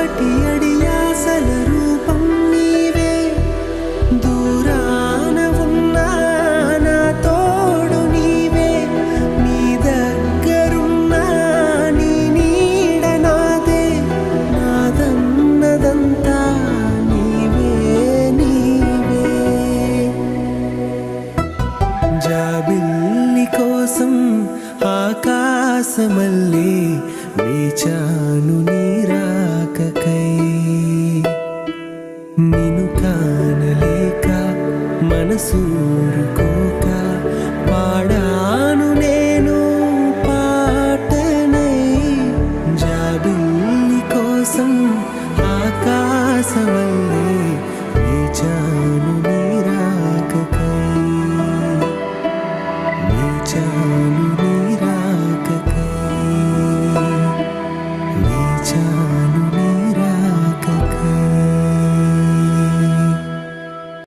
అప్పటి అడియాసల రూపం నీవే. దూరాన ఉన్నా నా తోడు నీవే. నీ దగ్గరున్నా నీ నీడ నాదే. నాదన్నదంతా నీవే నీవే. వేచాను నీరా. నిను కానలేక మనసూరుకోక పాడాను నేను పాటనై జాబిల్లి కోసం ఆకాశమల్లే నీచాను నీరాకకై నీచాను